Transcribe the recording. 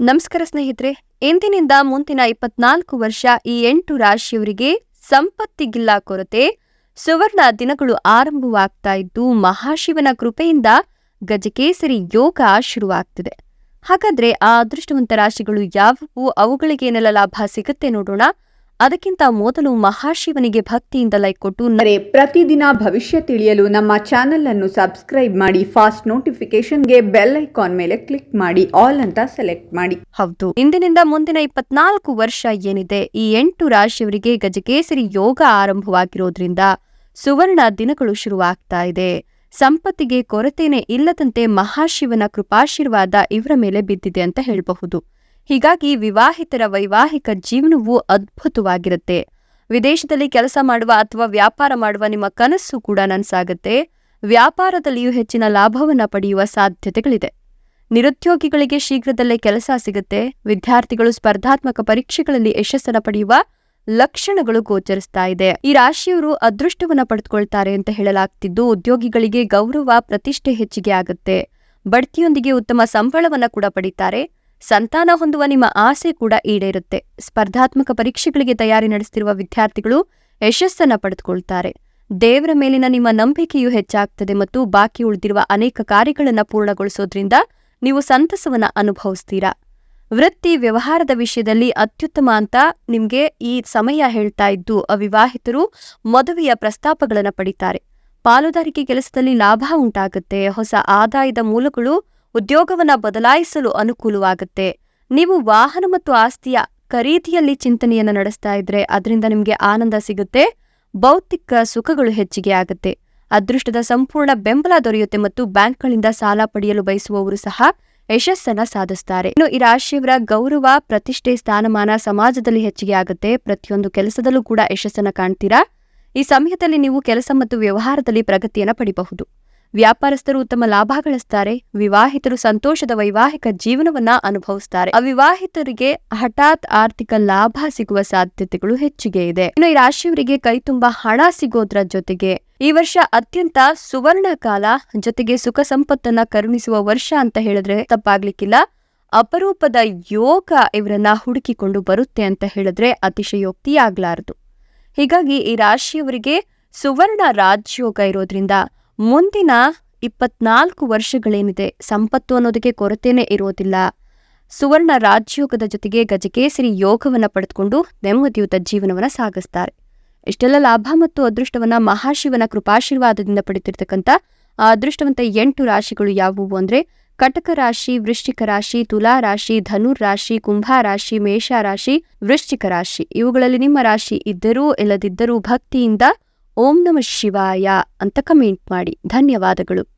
ನಮಸ್ಕಾರ ಸ್ನೇಹಿತರೆ, ಇಂದಿನಿಂದ ಮುಂದಿನ ಇಪ್ಪತ್ನಾಲ್ಕು ವರ್ಷ ಈ ಎಂಟು ರಾಶಿಯವರಿಗೆ ಸಂಪತ್ತಿಗಿಲ್ಲ ಕೊರತೆ. ಸುವರ್ಣ ದಿನಗಳು ಆರಂಭವಾಗ್ತಾ ಇದ್ದು, ಮಹಾಶಿವನ ಕೃಪೆಯಿಂದ ಗಜಕೇಸರಿ ಯೋಗ ಶುರುವಾಗ್ತಿದೆ. ಹಾಗಾದ್ರೆ ಆ ಅದೃಷ್ಟವಂತ ರಾಶಿಗಳು ಯಾವುವು? ಅವುಗಳಿಗೆ ಏನೆಲ್ಲ ಲಾಭ ಸಿಗುತ್ತೆ ನೋಡೋಣ. ಅದಕ್ಕಿಂತ ಮೊದಲು ಮಹಾಶಿವನಿಗೆ ಭಕ್ತಿಯಿಂದ ಲೈಕ್ ಕೊಟ್ಟು ಪ್ರತಿದಿನ ಭವಿಷ್ಯ ತಿಳಿಯಲು ನಮ್ಮ ಚಾನೆಲ್ ಅನ್ನು ಸಬ್ಸ್ಕ್ರೈಬ್ ಮಾಡಿ ಫಾಸ್ಟ್ ನೋಟಿಫಿಕೇಶನ್ಗೆ ಬೆಲ್ ಐಕಾನ್ ಮೇಲೆ ಕ್ಲಿಕ್ ಮಾಡಿ ಆಲ್ ಅಂತ ಸೆಲೆಕ್ಟ್ ಮಾಡಿ. ಹೌದು. ಇಂದಿನಿಂದ ಮುಂದಿನ ಇಪ್ಪತ್ನಾಲ್ಕು ವರ್ಷ ಏನಿದೆ ಈ ಎಂಟು ರಾಶಿಯವರಿಗೆ ಗಜಕೇಸರಿ ಯೋಗ ಆರಂಭವಾಗಿರೋದ್ರಿಂದ ಸುವರ್ಣ ದಿನಗಳು ಶುರುವಾಗ್ತಾ ಇದೆ. ಸಂಪತ್ತಿಗೆ ಕೊರತೆನೇ ಇಲ್ಲದಂತೆ ಮಹಾಶಿವನ ಕೃಪಾಶೀರ್ವಾದ ಇವರ ಮೇಲೆ ಬಿದ್ದಿದೆ ಅಂತ ಹೇಳಬಹುದು. ಹೀಗಾಗಿ ವಿವಾಹಿತರ ವೈವಾಹಿಕ ಜೀವನವು ಅದ್ಭುತವಾಗಿರುತ್ತೆ. ವಿದೇಶದಲ್ಲಿ ಕೆಲಸ ಮಾಡುವ ಅಥವಾ ವ್ಯಾಪಾರ ಮಾಡುವ ನಿಮ್ಮ ಕನಸು ಕೂಡ ನನಸಾಗುತ್ತೆ. ವ್ಯಾಪಾರದಲ್ಲಿಯೂ ಹೆಚ್ಚಿನ ಲಾಭವನ್ನ ಪಡೆಯುವ ಸಾಧ್ಯತೆಗಳಿದೆ. ನಿರುದ್ಯೋಗಿಗಳಿಗೆ ಶೀಘ್ರದಲ್ಲೇ ಕೆಲಸ ಸಿಗುತ್ತೆ. ವಿದ್ಯಾರ್ಥಿಗಳು ಸ್ಪರ್ಧಾತ್ಮಕ ಪರೀಕ್ಷೆಗಳಲ್ಲಿ ಯಶಸ್ಸನ್ನ ಪಡೆಯುವ ಲಕ್ಷಣಗಳು ಗೋಚರಿಸ್ತಾ ಇದೆ. ಈ ರಾಶಿಯವರು ಅದೃಷ್ಟವನ್ನ ಪಡೆದುಕೊಳ್ತಾರೆ ಅಂತ ಹೇಳಲಾಗ್ತಿದ್ದು, ಉದ್ಯೋಗಿಗಳಿಗೆ ಗೌರವ, ಪ್ರತಿಷ್ಠೆ ಹೆಚ್ಚಿಗೆ ಆಗುತ್ತೆ. ಬಡ್ತಿಯೊಂದಿಗೆ ಉತ್ತಮ ಸಂಬಳವನ್ನ ಕೂಡ ಪಡಿತಾರೆ. ಸಂತಾನ ಹೊಂದುವ ನಿಮ್ಮ ಆಸೆ ಕೂಡ ಈಡೇರುತ್ತೆ. ಸ್ಪರ್ಧಾತ್ಮಕ ಪರೀಕ್ಷೆಗಳಿಗೆ ತಯಾರಿ ನಡೆಸುತ್ತಿರುವ ವಿದ್ಯಾರ್ಥಿಗಳು ಯಶಸ್ಸನ್ನ ಪಡೆದುಕೊಳ್ತಾರೆ. ದೇವರ ಮೇಲಿನ ನಿಮ್ಮ ನಂಬಿಕೆಯು ಹೆಚ್ಚಾಗ್ತದೆ ಮತ್ತು ಬಾಕಿ ಉಳಿದಿರುವ ಅನೇಕ ಕಾರ್ಯಗಳನ್ನು ಪೂರ್ಣಗೊಳಿಸೋದ್ರಿಂದ ನೀವು ಸಂತಸವನ್ನ ಅನುಭವಿಸ್ತೀರಾ? ವೃತ್ತಿ ವ್ಯವಹಾರದ ವಿಷಯದಲ್ಲಿ ಅತ್ಯುತ್ತಮ ಅಂತ ನಿಮಗೆ ಈ ಸಮಯ ಹೇಳ್ತಾ ಇದ್ದು ಅವಿವಾಹಿತರು ಮದುವೆಯ ಪ್ರಸ್ತಾಪಗಳನ್ನು ಪಡಿತಾರೆ. ಪಾಲುದಾರಿಕೆ ಕೆಲಸದಲ್ಲಿ ಲಾಭ ಉಂಟಾಗುತ್ತೆ. ಹೊಸ ಆದಾಯದ ಮೂಲಗಳು ಉದ್ಯೋಗವನ್ನ ಬದಲಾಯಿಸಲು ಅನುಕೂಲವಾಗುತ್ತೆ. ನೀವು ವಾಹನ ಮತ್ತು ಆಸ್ತಿಯ ಖರೀದಿಯಲ್ಲಿ ಚಿಂತನೆಯನ್ನ ನಡೆಸ್ತಾ ಇದ್ರೆ ಅದರಿಂದ ನಿಮಗೆ ಆನಂದ ಸಿಗುತ್ತೆ, ಭೌತಿಕ ಸುಖಗಳು ಹೆಚ್ಚಿಗೆ ಆಗುತ್ತೆ. ಅದೃಷ್ಟದ ಸಂಪೂರ್ಣ ಬೆಂಬಲ ದೊರೆಯುತ್ತೆ ಮತ್ತು ಬ್ಯಾಂಕ್ಗಳಿಂದ ಸಾಲ ಪಡೆಯಲು ಬಯಸುವವರು ಸಹ ಯಶಸ್ಸನ್ನ ಸಾಧಿಸ್ತಾರೆ. ಇನ್ನು ಈ ರಾಶಿಯವರ ಗೌರವ, ಪ್ರತಿಷ್ಠೆ, ಸ್ಥಾನಮಾನ ಸಮಾಜದಲ್ಲಿ ಹೆಚ್ಚಿಗೆ ಆಗುತ್ತೆ. ಪ್ರತಿಯೊಂದು ಕೆಲಸದಲ್ಲೂ ಕೂಡ ಯಶಸ್ಸನ್ನ ಕಾಣ್ತೀರಾ? ಈ ಸಮಯದಲ್ಲಿ ನೀವು ಕೆಲಸ ಮತ್ತು ವ್ಯವಹಾರದಲ್ಲಿ ಪ್ರಗತಿಯನ್ನ ಪಡಿಬಹುದು. ವ್ಯಾಪಾರಸ್ಥರು ಉತ್ತಮ ಲಾಭ ಗಳಿಸ್ತಾರೆ, ವಿವಾಹಿತರು ಸಂತೋಷದ ವೈವಾಹಿಕ ಜೀವನವನ್ನ ಅನುಭವಿಸ್ತಾರೆ. ಅವಿವಾಹಿತರಿಗೆ ಹಠಾತ್ ಆರ್ಥಿಕ ಲಾಭ ಸಿಗುವ ಸಾಧ್ಯತೆಗಳು ಹೆಚ್ಚಿಗೆ ಇದೆ. ಇನ್ನು ಈ ರಾಶಿಯವರಿಗೆ ಕೈ ತುಂಬಾ ಹಣ ಸಿಗೋದ್ರ ಜೊತೆಗೆ ಈ ವರ್ಷ ಅತ್ಯಂತ ಸುವರ್ಣ ಕಾಲ, ಜೊತೆಗೆ ಸುಖ ಸಂಪತ್ತನ್ನ ಕರುಣಿಸುವ ವರ್ಷ ಅಂತ ಹೇಳಿದ್ರೆ ತಪ್ಪಾಗ್ಲಿಕ್ಕಿಲ್ಲ. ಅಪರೂಪದ ಯೋಗ ಇವರನ್ನ ಹುಡುಕಿಕೊಂಡು ಬರುತ್ತೆ ಅಂತ ಹೇಳಿದ್ರೆ ಅತಿಶಯೋಕ್ತಿಯಾಗ್ಲಾರದು. ಹೀಗಾಗಿ ಈ ರಾಶಿಯವರಿಗೆ ಸುವರ್ಣ ರಾಜ್ಯೋಗ ಇರೋದ್ರಿಂದ ಮುಂದಿನ ಇಪ್ಪತ್ನಾಲ್ಕು ವರ್ಷಗಳೇನಿದೆ, ಸಂಪತ್ತು ಅನ್ನೋದಕ್ಕೆ ಕೊರತೆನೇ ಇರೋದಿಲ್ಲ. ಸುವರ್ಣ ರಾಜಯೋಗದ ಜೊತೆಗೆ ಗಜಕೇಸರಿ ಯೋಗವನ್ನ ಪಡೆದುಕೊಂಡು ನೆಮ್ಮದಿಯುತ ಜೀವನವನ್ನ ಸಾಗಿಸ್ತಾರೆ. ಇಷ್ಟೆಲ್ಲ ಲಾಭ ಮತ್ತು ಅದೃಷ್ಟವನ್ನ ಮಹಾಶಿವನ ಕೃಪಾಶೀರ್ವಾದದಿಂದ ಪಡೆದಿರ್ತಕ್ಕಂಥ ಆ ಅದೃಷ್ಟವಂತ ಎಂಟು ರಾಶಿಗಳು ಯಾವುವು ಅಂದ್ರೆ, ಕಟಕ ರಾಶಿ, ವೃಶ್ಚಿಕ ರಾಶಿ, ತುಲಾ ರಾಶಿ, ಧನುರ್ ರಾಶಿ, ಕುಂಭ ರಾಶಿ, ಮೇಷ ರಾಶಿ, ವೃಶ್ಚಿಕ ರಾಶಿ. ಇವುಗಳಲ್ಲಿ ನಿಮ್ಮ ರಾಶಿ ಇದ್ದರೂ ಇಲ್ಲದಿದ್ದರೂ ಭಕ್ತಿಯಿಂದ ಓಂ ನಮ ಶಿವಾಯ ಅಂತ ಕಮೆಂಟ್ ಮಾಡಿ. ಧನ್ಯವಾದಗಳು.